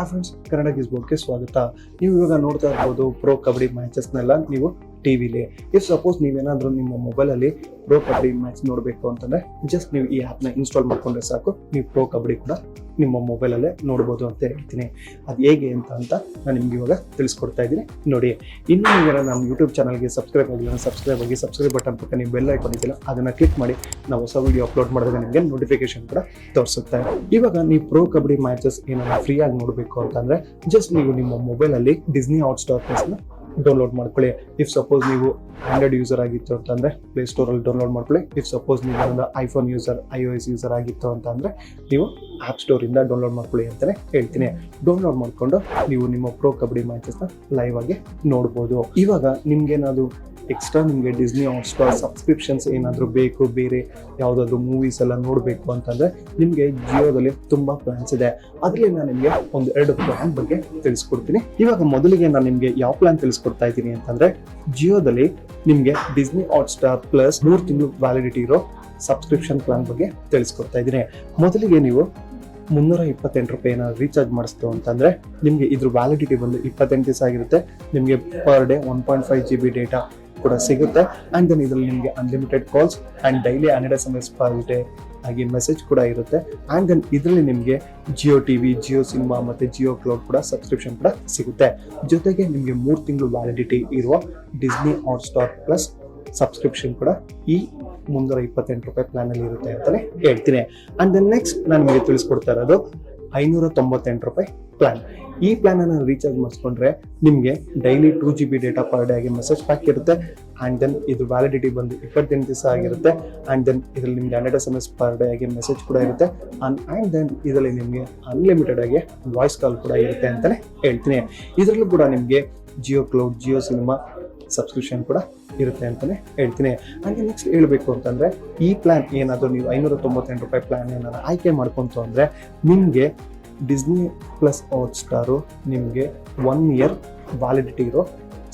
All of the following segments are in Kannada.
ಆ ಫ್ರೆಂಡ್ಸ್ ಕನ್ನಡ ಗೆ ಸ್ವಾಗತ. ನೀವು ಇವಾಗ ನೋಡ್ತಾ ಇರ್ಬೋದು ಪ್ರೋ ಕಬಡ್ಡಿ ಮ್ಯಾಚಸ್ನೆಲ್ಲ ನೀವು ಟಿವಿಲಿ. ಇಫ್ ಸಪೋಸ್ ನೀವೇನಾದರೂ ನಿಮ್ಮ ಮೊಬೈಲಲ್ಲಿ ಪ್ರೋ ಕಬಡ್ಡಿ ಮ್ಯಾಚ್ ನೋಡಬೇಕು ಅಂತಂದ್ರೆ ಜಸ್ಟ್ ನೀವು ಈ ಆ್ಯಪ್ನ ಇನ್ಸ್ಟಾಲ್ ಮಾಡ್ಕೊಂಡ್ರೆ ಸಾಕು. ನೀವು ಪ್ರೋ ಕಬಡ್ಡಿ ಕೂಡ ನಿಮ್ಮ ಮೊಬೈಲಲ್ಲೇ ನೋಡ್ಬೋದು ಅಂತ ಹೇಳ್ತೀನಿ. ಅದು ಹೇಗೆ ಅಂತ ಅಂತ ನಾನು ನಿಮ್ಗೆ ಇವಾಗ ತಿಳಿಸ್ಕೊಡ್ತಾ ಇದ್ದೀನಿ. ನೋಡಿ, ಇನ್ನು ನೀವೇನ ನಮ್ಮ ಯೂಟ್ಯೂಬ್ ಚಾನಲ್ಗೆ ಸಬ್ಸ್ಕ್ರೈಬ್ ಆಗಿಲ್ಲ ಸಬ್ಸ್ಕ್ರೈಬ್ ಆಗಿ ಸಬ್ಸ್ಕ್ರೈಬ್ ಬಟನ್ ಪಕ್ಕ ನೀವು ಬೆಲ್ ಐಕಾನ್ ಅದನ್ನು ಕ್ಲಿಕ್ ಮಾಡಿ, ನಾವು ಹೊಸ ವಿಡಿಯೋ ಅಪ್ಲೋಡ್ ಮಾಡಿದಾಗ ನಿಮಗೆ ನೋಟಿಫಿಕೇಶನ್ ಕೂಡ ತೋರಿಸುತ್ತೆ. ಇವಾಗ ನೀವು ಪ್ರೋ ಕಬಡ್ಡಿ ಮ್ಯಾಚಸ್ ಏನಾದ್ರು ಫ್ರೀಯಾಗಿ ನೋಡಬೇಕು ಅಂತಂದ್ರೆ ಜಸ್ಟ್ ನೀವು ನಿಮ್ಮ ಮೊಬೈಲಲ್ಲಿ ಡಿಸ್ನಿ ಹಾಟ್ ಸ್ಟಾರ್ನ ಡೌನ್ಲೋಡ್ ಮಾಡ್ಕೊಳ್ಳಿ. ಇಫ್ ಸಪೋಸ್ ನೀವು ಆಂಡ್ರಾಯ್ಡ್ ಯೂಸರ್ ಆಗಿತ್ತು ಅಂತಂದ್ರೆ ಪ್ಲೇ ಸ್ಟೋರಲ್ಲಿ ಡೌನ್ಲೋಡ್ ಮಾಡ್ಕೊಳ್ಳಿ. ಇಫ್ ಸಪೋಸ್ ನೀವು ಒಂದು iPhone user I O S user ಆಗಿತ್ತು ಅಂತಂದ್ರೆ, ನೀವು ಆಪ್ ಸ್ಟೋರಿಂದ ಡೌನ್ಲೋಡ್ ಮಾಡ್ಕೊಳ್ಳಿ ಅಂತಲೇ ಹೇಳ್ತೀನಿ. ಡೌನ್ಲೋಡ್ ಮಾಡ್ಕೊಂಡು ನೀವು ನಿಮ್ಮ ಪ್ರೋ ಕಬಡ್ಡಿ ಮ್ಯಾಚಸ್ನ ಲೈವ್ ಆಗಿ ನೋಡ್ಬೋದು. ಇವಾಗ ನಿಮ್ಗೇನಾದ್ರು ಎಕ್ಸ್ಟ್ರಾ ನಿಮಗೆ ಡಿಸ್ನಿ ಹಾಟ್ಸ್ಟಾರ್ ಸಬ್ಸ್ಕ್ರಿಪ್ಷನ್ಸ್ ಏನಾದರೂ ಬೇಕು, ಬೇರೆ ಯಾವುದಾದ್ರು ಮೂವೀಸ್ ಎಲ್ಲ ನೋಡಬೇಕು ಅಂತಂದ್ರೆ ನಿಮಗೆ ಜಿಯೋದಲ್ಲಿ ತುಂಬಾ ಪ್ಲಾನ್ಸ್ ಇದೆ. ಅದರಲ್ಲಿ ನಾನು ನಿಮಗೆ ಒಂದು ಎರಡು ಪ್ಲಾನ್ ಬಗ್ಗೆ ತಿಳಿಸ್ಕೊಡ್ತೀನಿ. ಇವಾಗ ಮೊದಲಿಗೆ ನಾನು ನಿಮಗೆ ಯಾವ ಪ್ಲಾನ್ ತಿಳಿಸ್ಕೊಡ್ತಾ ಇದ್ದೀನಿ ಅಂತಂದ್ರೆ ಜಿಯೋದಲ್ಲಿ ನಿಮಗೆ ಡಿಸ್ನಿ ಹಾಟ್ಸ್ಟಾರ್ ಪ್ಲಸ್ ಮೂರು ತಿಂಗಳು ವ್ಯಾಲಿಡಿಟಿ ಇರೋ ಸಬ್ಸ್ಕ್ರಿಪ್ಷನ್ ಪ್ಲಾನ್ ಬಗ್ಗೆ ತಿಳಿಸ್ಕೊಡ್ತಾ ಇದ್ದೀನಿ. ಮೊದಲಿಗೆ ನೀವು ಮುನ್ನೂರ ಇಪ್ಪತ್ತೆಂಟು ರೂಪಾಯಿ ಏನಾದ್ರು ರೀಚಾರ್ಜ್ ಮಾಡಿಸ್ತು ಅಂತಂದ್ರೆ ನಿಮಗೆ ಇದ್ರ ವ್ಯಾಲಿಡಿಟಿ ಬಂದು ಇಪ್ಪತ್ತೆಂಟು ದಿವಸ ಆಗಿರುತ್ತೆ. ನಿಮಗೆ per day one point five G B data ಕೂಡ ಸಿಗುತ್ತೆ. ಆ್ಯಂಡ್ ದೆನ್ ಇದರಲ್ಲಿ ನಿಮಗೆ unlimited calls and daily hundred S M S per day ಆಗಿ ಮೆಸೇಜ್ ಕೂಡ ಇರುತ್ತೆ. ಆ್ಯಂಡ್ ದೆನ್ ಇದರಲ್ಲಿ ನಿಮಗೆ Jio T V Jio cinema ಮತ್ತು ಜಿಯೋ ಕ್ಲೌಡ್ ಕೂಡ ಸಬ್ಸ್ಕ್ರಿಪ್ಷನ್ ಕೂಡ ಸಿಗುತ್ತೆ. ಜೊತೆಗೆ ನಿಮಗೆ ಮೂರು ತಿಂಗಳು ವ್ಯಾಲಿಡಿಟಿ ಇರುವ ಡಿಸ್ನಿ ಹಾಟ್ಸ್ಟಾರ್ ಪ್ಲಸ್ ಸಬ್ಸ್ಕ್ರಿಪ್ಷನ್ ಕೂಡ ಈ ಮುನ್ನೂರ ಇಪ್ಪತ್ತೆಂಟು ರೂಪಾಯಿ ಪ್ಲಾನಲ್ಲಿ ಇರುತ್ತೆ ಅಂತಲೇ ಹೇಳ್ತೀನಿ. ಆ್ಯಂಡ್ ದೆನ್ ನೆಕ್ಸ್ಟ್ ನಾನು ನಿಮಗೆ ತಿಳಿಸ್ಕೊಡ್ತಾ ಇರೋದು ಐನೂರ ತೊಂಬತ್ತೆಂಟು ರೂಪಾಯಿ ಪ್ಲಾನ್ ಈ ಪ್ಲಾನ್ ಅನ್ನು ರೀಚಾರ್ಜ್ ಮಾಡಿಸ್ಕೊಂಡ್ರೆ ನಿಮಗೆ daily two G B data per day ಆಗಿ ಮೆಸೇಜ್ ಪ್ಯಾಕ್ ಇರುತ್ತೆ. ಆ್ಯಂಡ್ ದೆನ್ ಇದು ವ್ಯಾಲಿಡಿಟಿ ಬಂದು ಇಪ್ಪತ್ತೆಂಟು ದಿವಸ ಆಗಿರುತ್ತೆ. ಆ್ಯಂಡ್ ದೆನ್ ಇದರಲ್ಲಿ ನಿಮಗೆ hundred S M S per day ಆಗಿ ಮೆಸೇಜ್ ಕೂಡ ಇರುತ್ತೆ. ಆ್ಯಂಡ್ ದೆನ್ ಇದರಲ್ಲಿ ನಿಮಗೆ ಅನ್ಲಿಮಿಟೆಡ್ ಆಗಿ ವಾಯ್ಸ್ ಕಾಲ್ ಕೂಡ ಇರುತ್ತೆ ಅಂತಲೇ ಹೇಳ್ತೀನಿ. ಇದರಲ್ಲೂ ಕೂಡ ನಿಮಗೆ Jio cloud Jio cinema subscription ಕೂಡ ಇರುತ್ತೆ ಅಂತಲೇ ಹೇಳ್ತೀನಿ. ಹಾಗೆ ನೆಕ್ಸ್ಟ್ ಹೇಳಬೇಕು ಅಂತಂದರೆ, ಈ ಪ್ಲ್ಯಾನ್ ಏನಾದರೂ ನೀವು ಐನೂರ ತೊಂಬತ್ತೆಂಟು ರೂಪಾಯಿ ಪ್ಲ್ಯಾನ್ ಏನಾದ್ರು ಆಯ್ಕೆ ಮಾಡ್ಕೊಂತು ಅಂದರೆ, ನಿಮಗೆ ಡಿಸ್ನಿ ಪ್ಲಸ್ ಹಾಟ್ ಸ್ಟಾರು ನಿಮಗೆ ಒನ್ ಇಯರ್ ವ್ಯಾಲಿಡಿಟಿ ಇರೋ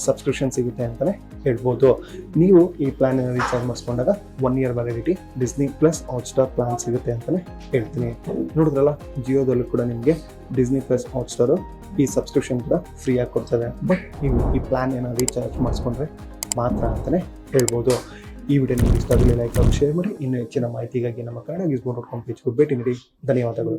ಸಬ್ಸ್ಕ್ರಿಪ್ಷನ್ ಸಿಗುತ್ತೆ ಅಂತಲೇ ಹೇಳ್ಬೋದು. ನೀವು ಈ plan recharge ಮಾಡಿಸ್ಕೊಂಡಾಗ one year validity Disney plus Hotstar plan ಸಿಗುತ್ತೆ ಅಂತಲೇ ಹೇಳ್ತೀನಿ. ನೋಡಿದ್ರಲ್ಲ ಜಿಯೋದಲ್ಲೂ ಕೂಡ ನಿಮಗೆ ಡಿಸ್ನಿ ಪ್ಲಸ್ ಹಾಟ್ ಸ್ಟಾರು ಈ ಸಬ್ಸ್ಕ್ರಿಪ್ಷನ್ ಕೂಡ ಫ್ರೀಯಾಗಿ ಕೊಡ್ತದೆ. ಬಟ್ ನೀವು ಈ ಪ್ಲಾನ್ ಏನೋ ರೀಚಾರ್ಜ್ ಮಾಡಿಸ್ಕೊಂಡ್ರೆ ಮಾತ್ರ ಅಂತಲೇ ಹೇಳ್ಬೋದು. ಈ ವಿಡಿಯೋ ನಿಮಗೆ ಇಷ್ಟ ಆಗಲಿ ಲೈಕ್ ಶೇರ್ ಮಾಡಿ. ಇನ್ನೂ ಹೆಚ್ಚಿನ ಮಾಹಿತಿಗಾಗಿ ನಮ್ಮ ಕನ್ನಡ ಯೂಸ್ ಡಾಟ್ ಕಾಮ್ ಭೇಟಿ ನೀಡಿ. ಧನ್ಯವಾದಗಳು.